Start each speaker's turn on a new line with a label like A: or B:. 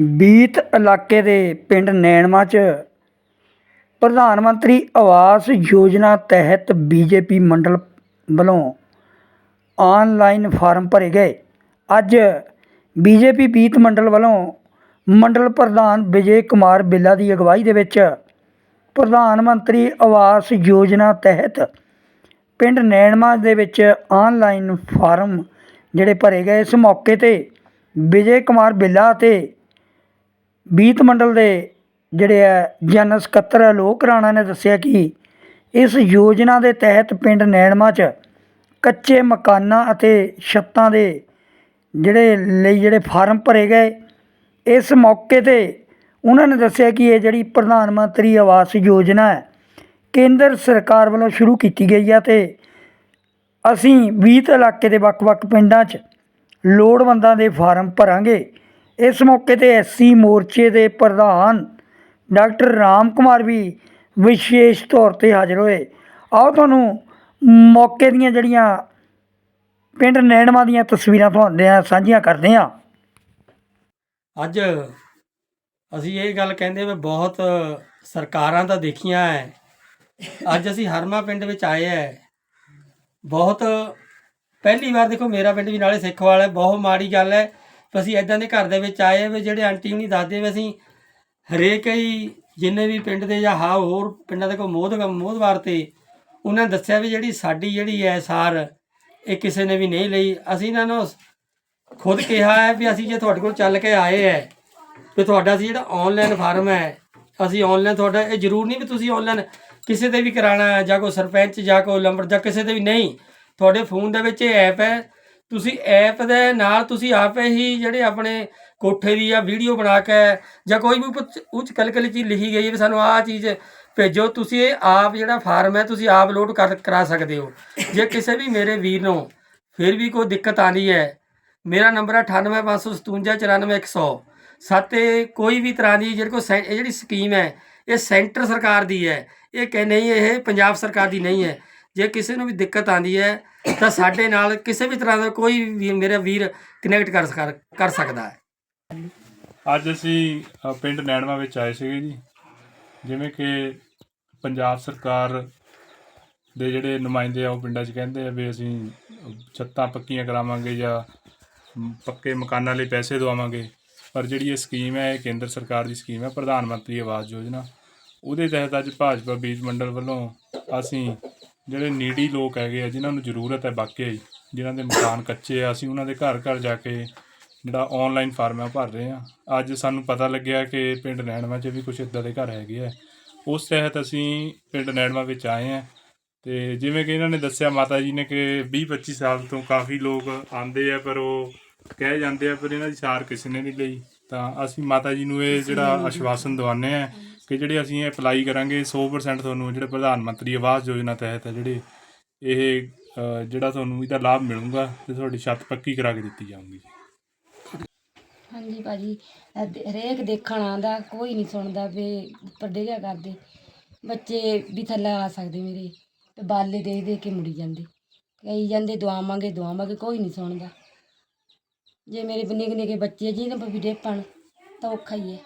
A: ਬੀਤ ਇਲਾਕੇ ਦੇ ਪਿੰਡ ਨੈਣਮਾ 'ਚ ਪ੍ਰਧਾਨ ਮੰਤਰੀ ਆਵਾਸ ਯੋਜਨਾ ਤਹਿਤ ਬੀਜੇਪੀ ਮੰਡਲ ਵੱਲੋਂ ਆਨਲਾਈਨ ਫਾਰਮ ਭਰੇ ਗਏ। ਅੱਜ ਬੀਜੇਪੀ ਬੀਤ ਮੰਡਲ ਵੱਲੋਂ ਮੰਡਲ ਪ੍ਰਧਾਨ ਵਿਜੇ ਕੁਮਾਰ ਬਿੱਲਾ ਦੀ ਅਗਵਾਈ ਦੇ ਵਿੱਚ ਪ੍ਰਧਾਨ ਮੰਤਰੀ ਆਵਾਸ ਯੋਜਨਾ ਤਹਿਤ ਪਿੰਡ ਨੈਣਮਾ ਦੇ ਵਿੱਚ ਆਨਲਾਈਨ ਫਾਰਮ ਜਿਹੜੇ ਭਰੇ ਗਏ। ਇਸ ਮੌਕੇ ਤੇ ਵਿਜੇ ਕੁਮਾਰ ਬਿੱਲਾ ਅਤੇ ਬੀਤ ਮੰਡਲ ਦੇ ਜਿਹੜੇ ਆ ਜਨਰਲ ਸਕੱਤਰ ਅਲੋਕ ਰਾਣਾ ਨੇ ਦੱਸਿਆ ਕਿ ਇਸ ਯੋਜਨਾ ਦੇ ਤਹਿਤ ਪਿੰਡ ਨੈਣਮਾ 'ਚ ਕੱਚੇ ਮਕਾਨਾਂ ਅਤੇ ਛੱਤਾਂ ਦੇ ਜਿਹੜੇ ਲਈ ਜਿਹੜੇ ਫਾਰਮ ਭਰੇ ਗਏ। ਇਸ ਮੌਕੇ ਤੇ ਉਹਨਾਂ ਨੇ ਦੱਸਿਆ ਕਿ ਇਹ ਜਿਹੜੀ ਪ੍ਰਧਾਨ ਮੰਤਰੀ ਆਵਾਸ ਯੋਜਨਾ ਹੈ, ਕੇਂਦਰ ਸਰਕਾਰ ਵੱਲੋਂ ਸ਼ੁਰੂ ਕੀਤੀ ਗਈ ਹੈ ਤੇ ਅਸੀਂ 20 ਇਲਾਕੇ ਦੇ ਵੱਖ-ਵੱਖ ਪਿੰਡਾਂ 'ਚ ਲੋੜਵੰਦਾਂ ਦੇ ਫਾਰਮ ਭਰਾਂਗੇ। ਇਸ ਮੌਕੇ ਤੇ ਐਸਸੀ ਮੋਰਚੇ ਦੇ ਪ੍ਰਧਾਨ ਡਾਕਟਰ ਰਾਮ ਕੁਮਾਰ ਵੀ ਵਿਸ਼ੇਸ਼ ਤੌਰ ਤੇ ਹਾਜ਼ਰ ਹੋਏ। ਆਓ ਤੁਹਾਨੂੰ ਮੌਕੇ ਦੀਆਂ ਜਿਹੜੀਆਂ ਪਿੰਡ ਨੈਣਮਾ ਦੀਆਂ ਤਸਵੀਰਾਂ ਤੁਹਾਨੂੰ ਆ ਸਾਂਝੀਆਂ ਕਰਦੇ ਹਾਂ।
B: ਅੱਜ ਅਸੀਂ ਇਹ ਗੱਲ ਕਹਿੰਦੇ ਵੀ ਬਹੁਤ ਸਰਕਾਰਾਂ ਤਾਂ ਦੇਖੀਆਂ ਹੈ ਅੱਜ ਅਸੀਂ ਹਰਮਾ ਪਿੰਡ ਵਿੱਚ ਆਏ ਹੈ ਬਹੁਤ ਪਹਿਲੀ ਵਾਰ ਦੇਖੋ ਮੇਰਾ ਪਿੰਡ ਵੀ ਨਾਲੇ ਸਿੱਖਵਾਲ ਹੈ ਬਹੁਤ ਮਾੜੀ ਗੱਲ ਹੈ ਵੀ ਅਸੀਂ ਇਦਾਂ ਦੇ ਘਰ ਦੇ ਵਿੱਚ ਆਏ ਵੀ ਜਿਹੜੇ ਆਂਟੀ ਹੁਣੀ ਦੱਸਦੇ ਵੀ ਅਸੀਂ ਹਰੇਕ ਹੀ ਜਿੰਨੇ ਵੀ ਪਿੰਡ ਦੇ ਜਾਂ ਹਾ ਹੋਰ ਪਿੰਡਾਂ ਦੇ ਕੋ ਮੋਦ ਮੋਦਵਾਰ ਤੇ ਉਹਨਾਂ ਨੇ ਦੱਸਿਆ ਵੀ ਜਿਹੜੀ ਸਾਡੀ ਜਿਹੜੀ ਹੈ ਸਾਰ ਇਹ ਕਿਸੇ ਨੇ ਵੀ ਨਹੀਂ ਲਈ। ਅਸੀਂ ਇਹਨਾਂ ਨੂੰ ਖੁਦ ਕਿਹਾ ਹੈ ਵੀ ਅਸੀਂ ਜੇ ਤੁਹਾਡੇ ਕੋਲ ਚੱਲ ਕੇ ਆਏ ਹੈ ਤੇ ਤੁਹਾਡਾ ਸੀ ਜਿਹੜਾ ਆਨਲਾਈਨ ਫਾਰਮ ਹੈ ਅਸੀਂ ਆਨਲਾਈਨ ਤੁਹਾਡਾ, ਇਹ ਜ਼ਰੂਰ ਨਹੀਂ ਵੀ ਤੁਸੀਂ ਆਨਲਾਈਨ ਕਿਸੇ ਤੇ ਵੀ ਕਰਾਣਾ ਹੈ ਜਾਂ ਕੋਈ ਸਰਪੰਚ ਜਾਂ ਕੋਈ ਲੰਬੜ ਜਾਂ ਕਿਸੇ ਤੇ ਵੀ ਨਹੀਂ। ਤੁਹਾਡੇ ਫੋਨ ਦੇ ਵਿੱਚ ਇਹ ਐਪ ਹੈ ਤੁਸੀਂ ਐਪ ਦੇ ਨਾਲ ਤੁਸੀਂ ਆਪੇ ਹੀ ਜਿਹੜੇ ਆਪਣੇ ਕੋਠੇ ਦੀ ਜਾਂ ਵੀਡੀਓ ਬਣਾ ਕੇ ਜਾਂ ਕੋਈ ਵੀ ਉੱਚ- ਉੱਚ ਕਲਕਲੀ ਚੀਜ਼ ਲਿਖੀ ਗਈ ਹੈ ਵੀ ਸਾਨੂੰ ਆਹ ਚੀਜ਼ ਭੇਜੋ, ਤੁਸੀਂ ਇਹ ਆਪ ਜਿਹੜਾ ਫਾਰਮ ਹੈ ਤੁਸੀਂ ਆਪ ਲੋਡ ਕਰ, ਕਰਾ ਸਕਦੇ ਹੋ। ਜੇ ਕਿਸੇ ਵੀ ਮੇਰੇ ਵੀਰ ਨੂੰ ਫਿਰ ਵੀ ਕੋਈ ਦਿੱਕਤ ਆਉਂਦੀ ਹੈ, ਮੇਰਾ ਨੰਬਰ ਹੈ 9857594100 ਸਾਤੇ ਕੋਈ ਵੀ ਤਰ੍ਹਾਂ ਦੀ ਜਿਹੜੀ ਕੋਈ ਸੈ- ਇਹ ਜਿਹੜੀ ਸਕੀਮ ਹੈ, ਇਹ ਸੈਂਟਰ ਸਰਕਾਰ ਦੀ ਹੈ। ਇਹ ਕਿ ਨਹੀਂ, ਇਹ ਪੰਜਾਬ ਸਰਕਾਰ ਦੀ ਨਹੀਂ ਹੈ। ਜੇ ਕਿਸੇ ਨੂੰ ਵੀ ਦਿੱਕਤ ਆਉਂਦੀ ਹੈ ਤਾਂ ਸਾਡੇ ਨਾਲ ਕਿਸੇ ਵੀ ਤਰ੍ਹਾਂ ਦਾ ਕੋਈ ਵੀ ਮੇਰਾ ਵੀਰ ਕਨੈਕਟ ਕਰ ਸਕ- ਕਰ ਸਕਦਾ ਹੈ।
C: ਅੱਜ ਅਸੀਂ ਅ, ਪਿੰਡ ਨੈਣਵਾ ਵਿੱਚ ਆਏ ਸੀਗੇ ਜੀ। ਜਿਵੇਂ ਕਿ ਪੰਜਾਬ ਸਰਕਾਰ ਦੇ ਜਿਹੜੇ ਨੁਮਾਇੰਦੇ ਆ ਉਹ ਪਿੰਡਾਂ 'ਚ ਕਹਿੰਦੇ ਆ ਵੀ ਅਸੀਂ ਛੱਤਾਂ ਪੱਕੀਆਂ ਕਰਾਵਾਂਗੇ ਜਾਂ ਮ, ਪੱਕੇ ਮਕਾਨਾਂ ਲਈ ਪੈਸੇ ਦਵਾਵਾਂਗੇ। ਪਰ ਜਿਹੜੀ ਇਹ ਸਕੀਮ ਹੈ ਇਹ ਕੇਂਦਰ ਸਰਕਾਰ ਦੀ ਸਕੀਮ ਹੈ ਪ੍ਰਧਾਨ ਮੰਤਰੀ ਆਵਾਸ ਯੋਜਨਾ। ਉਹਦੇ ਤਹਿਤ ਅੱਜ ਭਾਜਪਾ ਬੀਜ ਮੰਡਲ ਵੱਲੋਂ ਅਸੀਂ ਜਿਹੜੇ ਨੀਡੀ ਲੋਕ ਹੈਗੇ ਆ ਜਿਨ੍ਹਾਂ ਨੂੰ ਜ਼ਰੂਰਤ ਹੈ ਵਾਕਿਆ ਜਿਨ੍ਹਾਂ ਦੇ ਮਕਾਨ ਕੱਚੇ ਆ ਅਸੀਂ ਉਹਨਾਂ ਦੇ ਘਰ ਘਰ ਜਾ ਕੇ ਜਿਹੜਾ ਆਨਲਾਈਨ ਫਾਰਮ ਹੈ ਭਰ ਰਹੇ ਆ। ਅੱਜ ਸਾਨੂੰ ਪਤਾ ਲੱਗਿਆ ਕਿ ਪਿੰਡ ਨੈਣਵਾ 'ਚ ਵੀ ਕੁਝ ਇਦਾਂ ਦੇ ਘਰ ਹੈਗੇ ਆ। ਉਸ ਤਹਿਤ ਅਸੀਂ ਪਿੰਡ ਨੈਣਵਾ ਵਿੱਚ ਆਏ ਆ ਤੇ ਜਿਵੇਂ ਕਿ ਇਹਨਾਂ ਨੇ ਦੱਸਿਆ ਮਾਤਾ ਜੀ ਨੇ ਕਿ 20 25 ਸਾਲ ਤੋਂ ਕਾਫੀ ਲੋਕ ਆਂਦੇ ਆ ਪਰ ਉਹ ਕਹਿ ਜਾਂਦੇ ਆ ਪਰ ਇਹਨਾਂ ਦੀ ਸਾਰ ਕਿਸੇ ਨੇ ਨਹੀਂ ਲਈ। ਤਾਂ ਅਸੀਂ ਮਾਤਾ ਜੀ ਨੂੰ ਇਹ ਜਿਹੜਾ ਆਸ਼ਵਾਸਨ ਦਵਾਉਂਦੇ ਆ ਕਿ ਜਿਹੜੇ ਅਸੀਂ ਇਹ ਅਪਲਾਈ ਕਰਾਂਗੇ 100% ਤੁਹਾਨੂੰ ਜਿਹੜੇ ਪ੍ਰਧਾਨ ਮੰਤਰੀ ਆਵਾਸ ਯੋਜਨਾ ਤਹਿਤ ਹੈ ਜਿਹੜੇ, ਇਹ ਜਿਹੜਾ ਤੁਹਾਨੂੰ ਇਹਦਾ ਲਾਭ ਮਿਲੂਗਾ ਤੇ ਤੁਹਾਡੀ ਛੱਤ ਪੱਕੀ ਕਰਾ ਕੇ ਦਿੱਤੀ ਜਾਊਗੀ
D: ਹਾਂਜੀ ਭਾਜੀ ਹਰੇਕ ਦੇਖਣ ਆਂਦਾ ਕੋਈ ਨਹੀਂ ਸੁਣਦਾ ਵੀ ਉੱਪਰ ਡਿੱਗਿਆ ਕਰਦੇ। ਬੱਚੇ ਵੀ ਥੱਲੇ ਆ ਸਕਦੇ ਮੇਰੇ, ਤੇ ਬਾਲੇ ਦੇਖ ਦੇਖ ਕੇ ਮੁੜੀ ਜਾਂਦੇ। ਕਈ ਜਾਂਦੇ, ਦੁਆਵਾਂਗੇ ਦੁਆਵਾਂਗੇ, ਕੋਈ ਨਹੀਂ ਸੁਣਦਾ। ਜੇ ਮੇਰੇ ਨਿੱਕੇ ਨਿੱਕੇ ਬੱਚੇ ਜਿਹਨਾਂ ਪਰ ਵੀ ਡੇਪਣ, ਤਾਂ ਔਖਾ ਹੀ ਹੈ।